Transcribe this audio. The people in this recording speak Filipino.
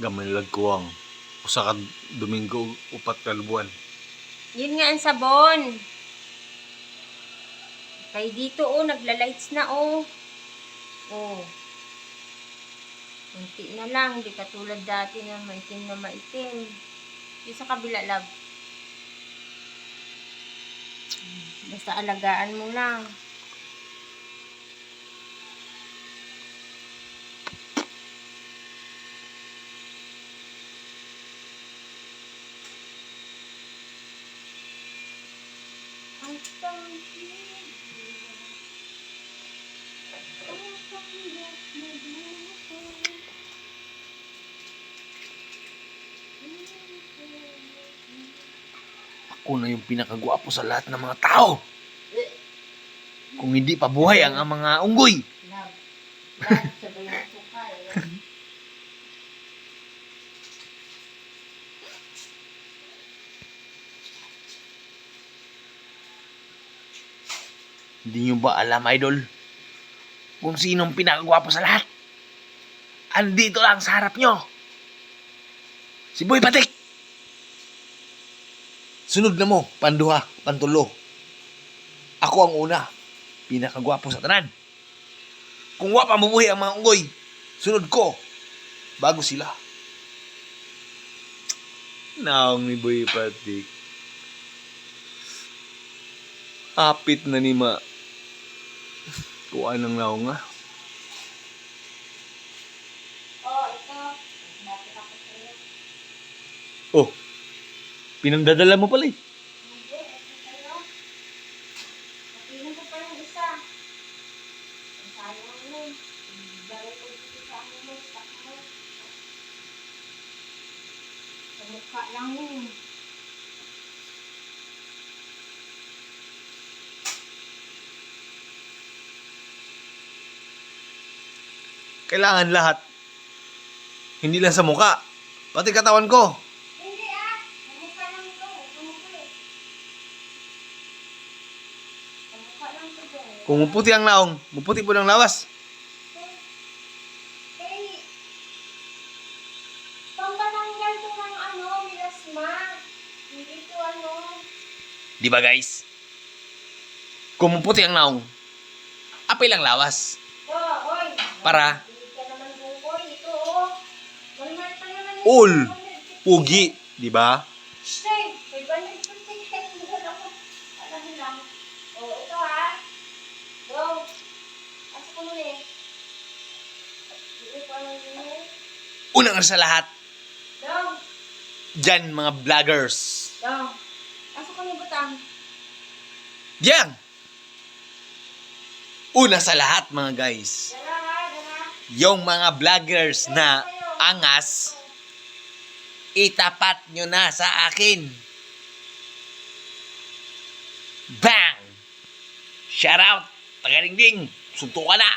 Gamay lagkuwang. Usa ka Domingo upat ka buwan. Yun nga ang sabon. Kay dito oh, nagla-lights na oh. Oh. Kunti na lang, di katulad dati na maitim na maitim. Yung sa kabila lab. Basta alagaan mo lang. Ang panghilig Ang pangarap na buhay. Ako na yung pinakagwapo sa lahat ng mga tao. Kung hindi pa buhay ang, mga unggoy. Love. Love, sabay ng suka eh. Hindi nyo ba alam, idol? Kung sinong pinakagwapo sa lahat? Andito lang sa harap nyo. Si Boy Patik. Sunod na mo, panduha, pantulo. Ako ang una. Pinakagwapo sa tanan. Kung wapa mabuhay ang mga unggoy, sunod ko. Bago sila. Naong ni Boy Patik. Apit na ni Ma. Kuha ng naong nga. Oh, ito. Oh, pinangdadala mo pala eh. Ito sa'yo. Napiling ko pa yung isa. Ang sayang mo. Dahil ko dito sa ano mo, stock mo. Sa mukha lang yun. Kailangan lahat. Hindi lang sa muka. Pati katawan ko. Hindi ah. Mukha lang ito. Mukha eh. Mukha lang ito. Kung muputi ang naong, muputi po ng lawas. Kay, pampatanggal to ng ano, milasma. Hindi to ano. Di ba guys? Kung muputi ang naong, apay lang lawas. Para? Ko alam yun eh. Unang sa lahat, Go. dyan mga vloggers. Asa ko ni butang? Diyan! Una sa lahat mga guys, Dala ha, dala. yung mga vloggers na angas, itapat nyo na sa akin. Bang! Shout out! Tagalingding! Suntukan na!